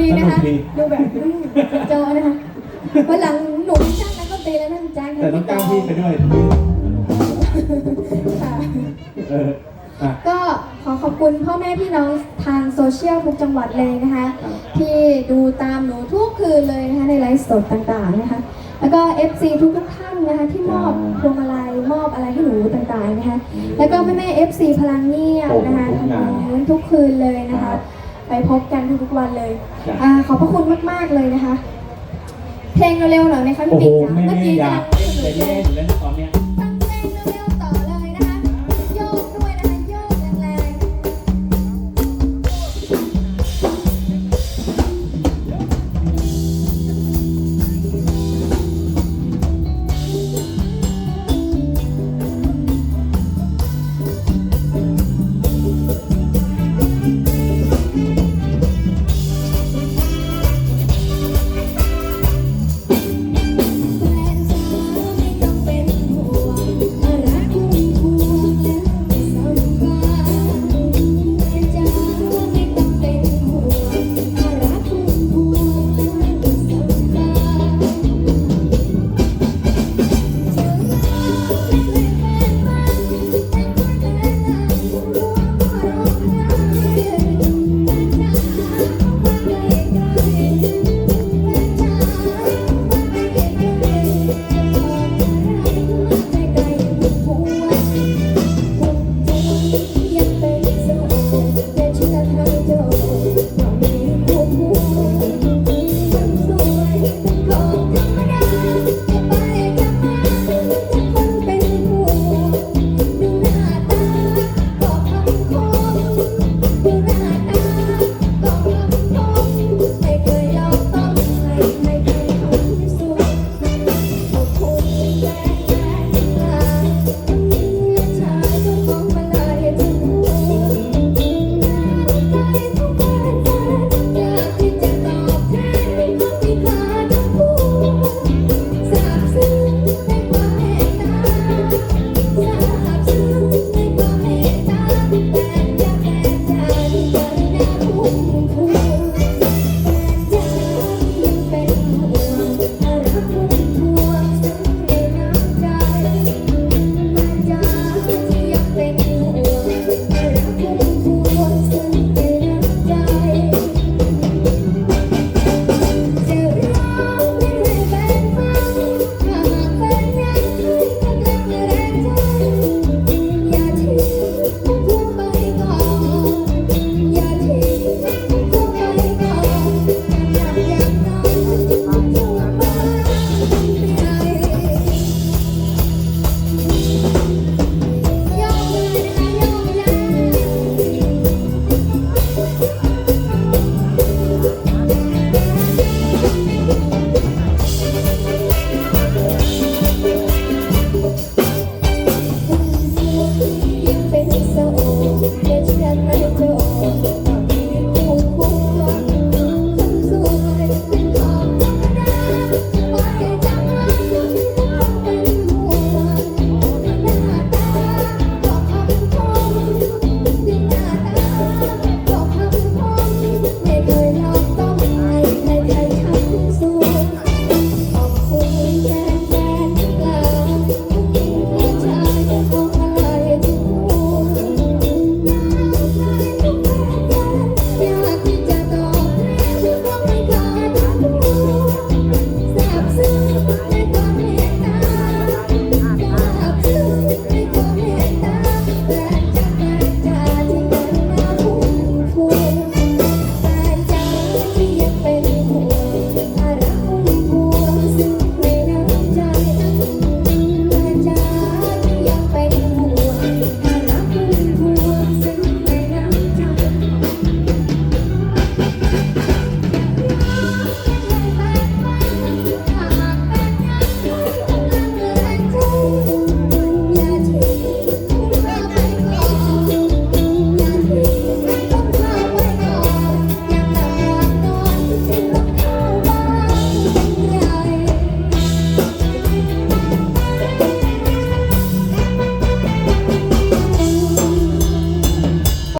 ดีนะคะสนุกดีดูแบบอืมโจนะคะวันหลังหนูไม่จ้างนักดนตรีแล้วนะจ้างแต่ต้องจ้างพี่ไปด้วยค่ะเอออะก็ขอขอบคุณพ่อแม่พี่น้องทางโซเชียลทุกจังหวัดเลยนะคะครับที่ดูตามหนูทุกคืนเลยนะคะในไลฟ์สดต่างๆนะคะ แล้วก็ FC ทุกทุกๆท่านนะคะที่มอบพวงมาลัยมอบอะไรให้หนูต่างๆนะคะ แล้วก็แม่แม่ๆ FC พลังเงียบนะคะโอ้โหทุกงานทำงานทุกคืนเลยนะครัคะบ ไปพบกันทุกๆวันเลยจ้ะอ่าขอบพระคุณมากๆเลยนะคะ เพลงเร็วๆหน่อยไหมคะโอ้พี่โหปิ๊กจ๋าไม่เมื่อไม่กี้อยากกำลังเล่นแต่แย่อยู่แล้วนะตอนเนี้ย